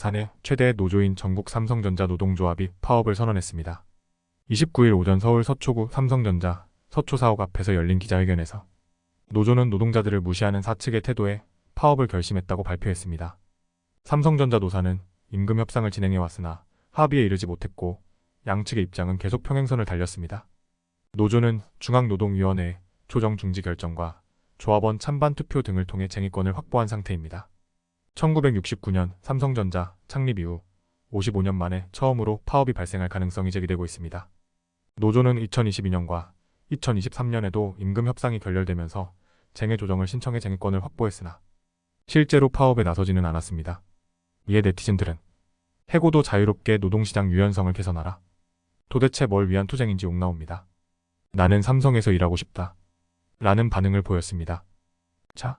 사내 최대 노조인 전국 삼성전자 노동조합이 파업을 선언했습니다. 29일 오전 서울 서초구 삼성전자 서초사옥 앞에서 열린 기자회견에서 노조는 노동자들을 무시하는 사측의 태도에 파업을 결심했다고 발표했습니다. 삼성전자 노사는 임금 협상을 진행해 왔으나 합의에 이르지 못했고 양측의 입장은 계속 평행선을 달렸습니다. 노조는 중앙노동위원회 조정 중지 결정과 조합원 찬반 투표 등을 통해 쟁의권을 확보한 상태입니다. 1969년 삼성전자 창립 이후 55년 만에 처음으로 파업이 발생할 가능성이 제기되고 있습니다. 노조는 2022년과 2023년에도 임금 협상이 결렬되면서 쟁의 조정을 신청해 쟁의권을 확보했으나 실제로 파업에 나서지는 않았습니다. 이에 네티즌들은 해고도 자유롭게 노동시장 유연성을 개선하라. 도대체 뭘 위한 투쟁인지 욕나옵니다. 나는 삼성에서 일하고 싶다. 라는 반응을 보였습니다. 자,